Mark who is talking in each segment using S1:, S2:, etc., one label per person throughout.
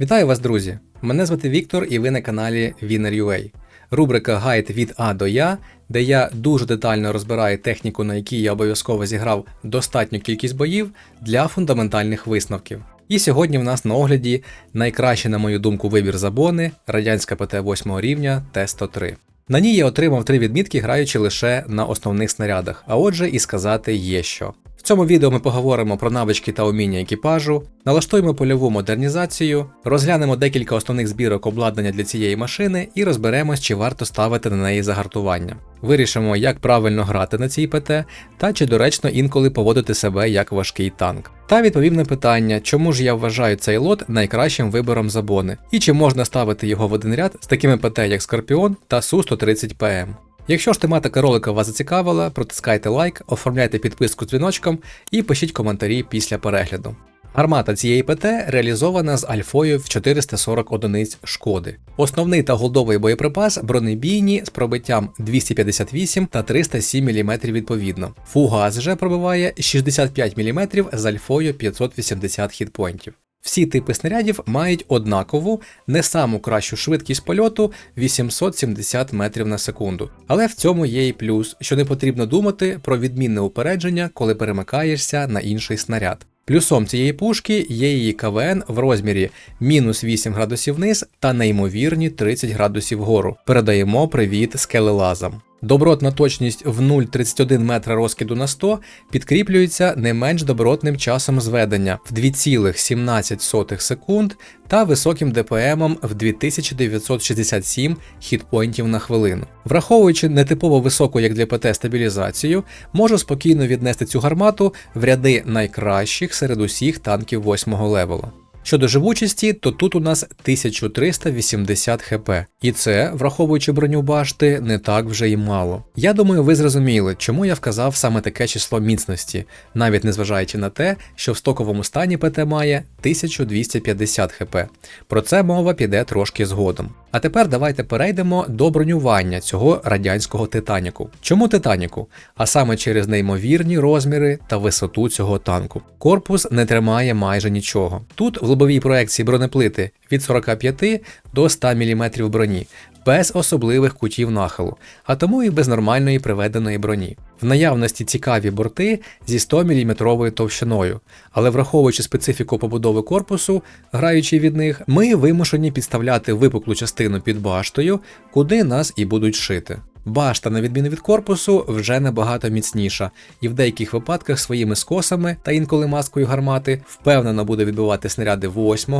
S1: Вітаю вас, друзі! Мене звати Віктор і ви на каналі Winner.ua. Рубрика Гайд від А до Я, де я дуже детально розбираю техніку, на якій я обов'язково зіграв достатню кількість боїв для фундаментальних висновків. І сьогодні в нас на огляді найкращий, на мою думку, вибір забони радянська ПТ 8 рівня Т-103. На ній я отримав три відмітки, граючи лише на основних снарядах, а отже, і сказати є що. Цьому відео ми поговоримо про навички та уміння екіпажу, налаштуємо польову модернізацію, розглянемо декілька основних збірок обладнання для цієї машини і розберемось, чи варто ставити на неї загартування. Вирішимо, як правильно грати на цій ПТ та чи доречно інколи поводити себе як важкий танк. Та відповім на питання, чому ж я вважаю цей лот найкращим вибором забони, і чи можна ставити його в один ряд з такими ПТ, як Скорпіон та Су-130ПМ. Якщо ж тематика ролика вас зацікавила, протискайте лайк, оформляйте підписку дзвіночком і пишіть коментарі після перегляду. Гармата цієї ПТ реалізована з альфою в 440 одиниць шкоди. Основний та голдовий боєприпас бронебійні з пробиттям 258 та 307 мм відповідно. Фугас же пробиває 65 мм з альфою 580 хітпоінтів. Всі типи снарядів мають однакову, не саму кращу швидкість польоту 870 метрів на секунду. Але в цьому є і плюс, що не потрібно думати про відмінне упередження, коли перемикаєшся на інший снаряд. Плюсом цієї пушки є її КВН в розмірі мінус 8 градусів вниз та неймовірні 30 градусів вгору. Передаємо привіт скелелазам. Добротна точність в 0,31 метра розкиду на 100 підкріплюється не менш добротним часом зведення в 2,17 секунд та високим ДПМом в 2967 хітпойнтів на хвилину. Враховуючи нетипово високу як для ПТ стабілізацію, можу спокійно віднести цю гармату в ряди найкращих серед усіх танків 8 левела. Щодо живучості, то тут у нас 1380 хп, і це, враховуючи броню башти, не так вже й мало. Я думаю, ви зрозуміли, чому я вказав саме таке число міцності, навіть незважаючи на те, що в стоковому стані ПТ має 1250 хп. Про це мова піде трошки згодом. А тепер давайте перейдемо до бронювання цього радянського Титаніку. Чому Титаніку? А саме через неймовірні розміри та висоту цього танку. Корпус не тримає майже нічого. Тут в лобовій проекції бронеплити від 45 до 100 мм броні, без особливих кутів нахилу, а тому і без нормальної приведеної броні. В наявності цікаві борти зі 100 мм товщиною, але враховуючи специфіку побудови корпусу, граючи від них, ми вимушені підставляти випуклу частину під баштою, куди нас і будуть шити. Башта, на відміну від корпусу, вже набагато міцніша, і в деяких випадках своїми скосами та інколи маскою гармати впевнено буде відбивати снаряди 8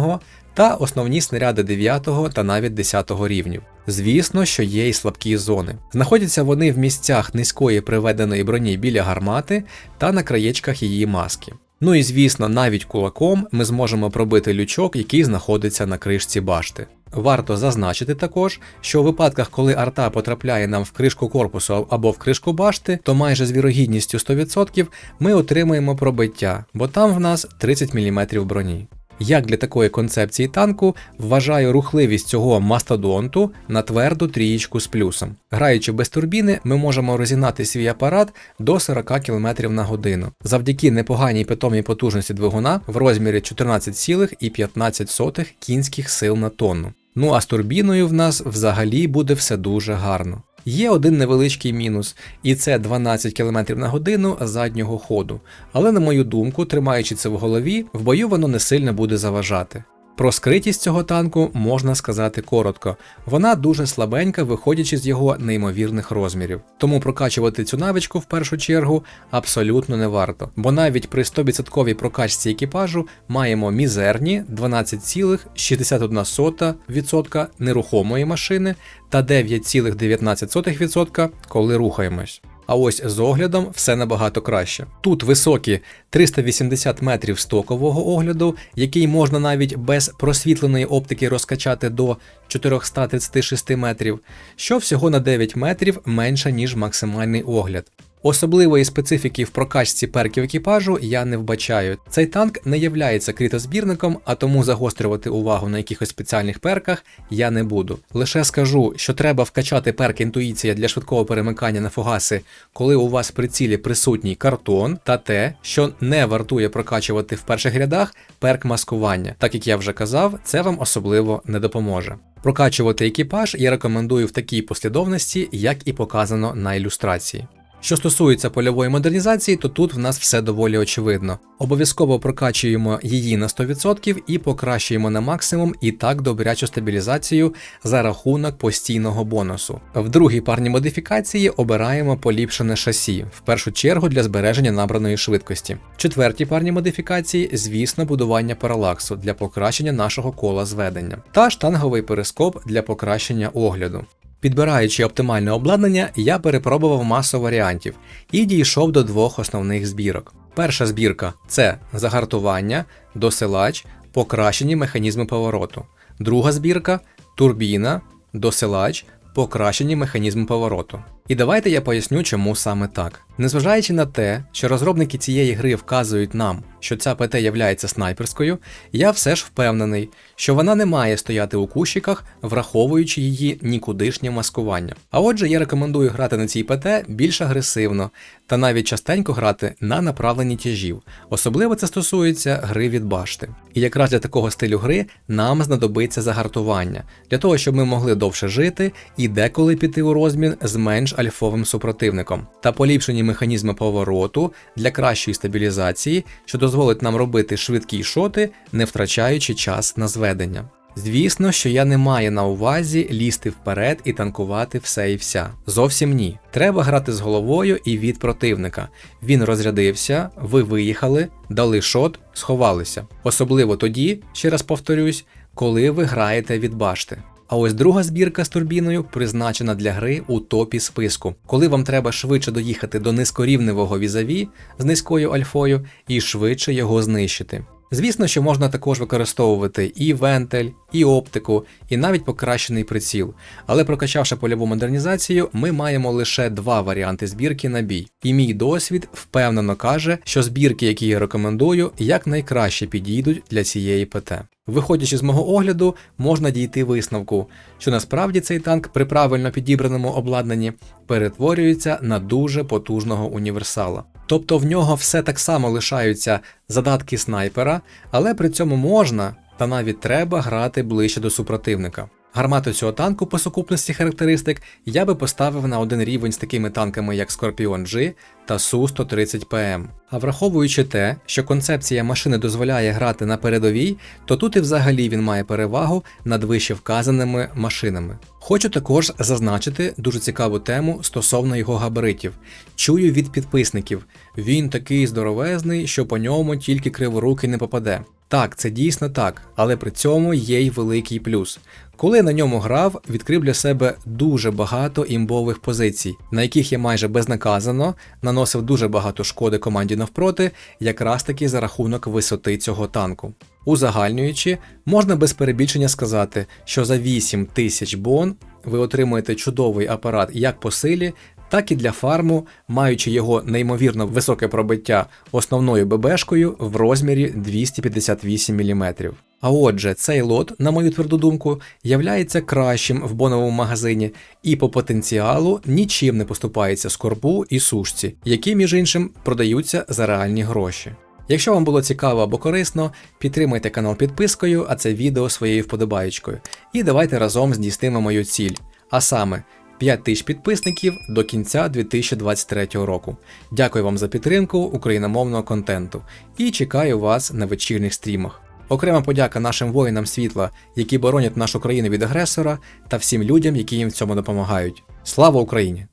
S1: та основні снаряди 9 та навіть 10 рівнів. Звісно, що є і слабкі зони. Знаходяться вони в місцях низької приведеної броні біля гармати та на краєчках її маски. Ну і звісно, навіть кулаком ми зможемо пробити лючок, який знаходиться на кришці башти. Варто зазначити також, що у випадках, коли арта потрапляє нам в кришку корпусу або в кришку башти, то майже з вірогідністю 100% ми отримаємо пробиття, бо там в нас 30 мм броні. Як для такої концепції танку вважаю рухливість цього мастодонту на тверду трієчку з плюсом. Граючи без турбіни, ми можемо розігнати свій апарат до 40 км на годину завдяки непоганій питомій потужності двигуна в розмірі 14,15 кінських сил на тонну. Ну а з турбіною в нас взагалі буде все дуже гарно. Є один невеличкий мінус, і це 12 км на годину заднього ходу. Але, на мою думку, тримаючи це в голові, в бою воно не сильно буде заважати. Про скритість цього танку можна сказати коротко. Вона дуже слабенька, виходячи з його неймовірних розмірів. Тому прокачувати цю навичку в першу чергу абсолютно не варто, бо навіть при 100% прокачці екіпажу маємо мізерні 12,61% нерухомої машини та 9,19% коли рухаємось. А ось з оглядом все набагато краще. Тут високі 380 метрів стокового огляду, який можна навіть без просвітленої оптики розкачати до 436 метрів, що всього на 9 метрів менше, ніж максимальний огляд. Особливої специфіки в прокачці перків екіпажу я не вбачаю. Цей танк не являється критозбірником, а тому загострювати увагу на якихось спеціальних перках я не буду. Лише скажу, що треба вкачати перк інтуїція для швидкого перемикання на фугаси, коли у вас в прицілі присутній картон, та те, що не вартує прокачувати в перших рядах перк маскування. Так як я вже казав, це вам особливо не допоможе. Прокачувати екіпаж я рекомендую в такій послідовності, як і показано на ілюстрації. Що стосується польової модернізації, то тут в нас все доволі очевидно. Обов'язково прокачуємо її на 100% і покращуємо на максимум і так добрячу стабілізацію за рахунок постійного бонусу. В другій парній модифікації обираємо поліпшене шасі, в першу чергу для збереження набраної швидкості. В четвертій парній модифікації, звісно, будування паралаксу для покращення нашого кола зведення, та штанговий перископ для покращення огляду. Підбираючи оптимальне обладнання, я перепробував масу варіантів і дійшов до двох основних збірок. Перша збірка це загартування, досилач, покращені механізми повороту. Друга збірка турбіна, досилач, покращені механізми повороту. І давайте я поясню, чому саме так. Незважаючи на те, що розробники цієї гри вказують нам, що ця ПТ являється снайперською, я все ж впевнений, що вона не має стояти у кущиках, враховуючи її нікудишнє маскування. А отже, я рекомендую грати на цій ПТ більш агресивно та навіть частенько грати на направленні тяжів. Особливо це стосується гри від башти. І якраз для такого стилю гри нам знадобиться загартування, для того, щоб ми могли довше жити і деколи піти у розмін з менш альфовим супротивником, та поліпшені механізми повороту для кращої стабілізації, що дозволить нам робити швидкі шоти, не втрачаючи час на зведення. Звісно, що я не маю на увазі лізти вперед і танкувати все і вся. Зовсім ні. Треба грати з головою і від противника. Він розрядився, ви виїхали, дали шот, сховалися. Особливо тоді, ще раз повторюсь, коли ви граєте від башти. А ось друга збірка з турбіною призначена для гри у топі списку, коли вам треба швидше доїхати до низькорівневого візаві з низькою альфою і швидше його знищити. Звісно, що можна також використовувати і вентиль, і оптику, і навіть покращений приціл. Але прокачавши польову модернізацію, ми маємо лише два варіанти збірки на бій. І мій досвід впевнено каже, що збірки, які я рекомендую, якнайкраще підійдуть для цієї ПТ. Виходячи з мого огляду, можна дійти висновку, що насправді цей танк при правильно підібраному обладнанні перетворюється на дуже потужного універсала. Тобто в нього все так само лишаються задатки снайпера, але при цьому можна та навіть треба грати ближче до супротивника. Гармату цього танку по сукупності характеристик я би поставив на один рівень з такими танками, як Scorpion G та Су-130ПМ. А враховуючи те, що концепція машини дозволяє грати на передовій, то тут і взагалі він має перевагу над вище вказаними машинами. Хочу також зазначити дуже цікаву тему стосовно його габаритів. Чую від підписників, він такий здоровезний, що по ньому тільки криворукий не попаде. Так, це дійсно так, але при цьому є й великий плюс. Коли на ньому грав, відкрив для себе дуже багато імбових позицій, на яких я майже безнаказано наносив дуже багато шкоди команді навпроти, якраз таки за рахунок висоти цього танку. Узагальнюючи, можна без перебільшення сказати, що за 8 тисяч бон ви отримуєте чудовий апарат як по силі, так і для фарму, маючи його неймовірно високе пробиття основною ББшкою в розмірі 258 мм. А отже, цей лот, на мою тверду думку, являється кращим в боновому магазині і по потенціалу нічим не поступається скорбу і сушці, які, між іншим, продаються за реальні гроші. Якщо вам було цікаво або корисно, підтримайте канал підпискою, а це відео своєю вподобаєчкою. І давайте разом здійснимо мою ціль. А саме 5 тисяч підписників до кінця 2023 року. Дякую вам за підтримку україномовного контенту і чекаю вас на вечірніх стрімах. Окрема подяка нашим воїнам світла, які боронять нашу країну від агресора, та всім людям, які їм в цьому допомагають. Слава Україні!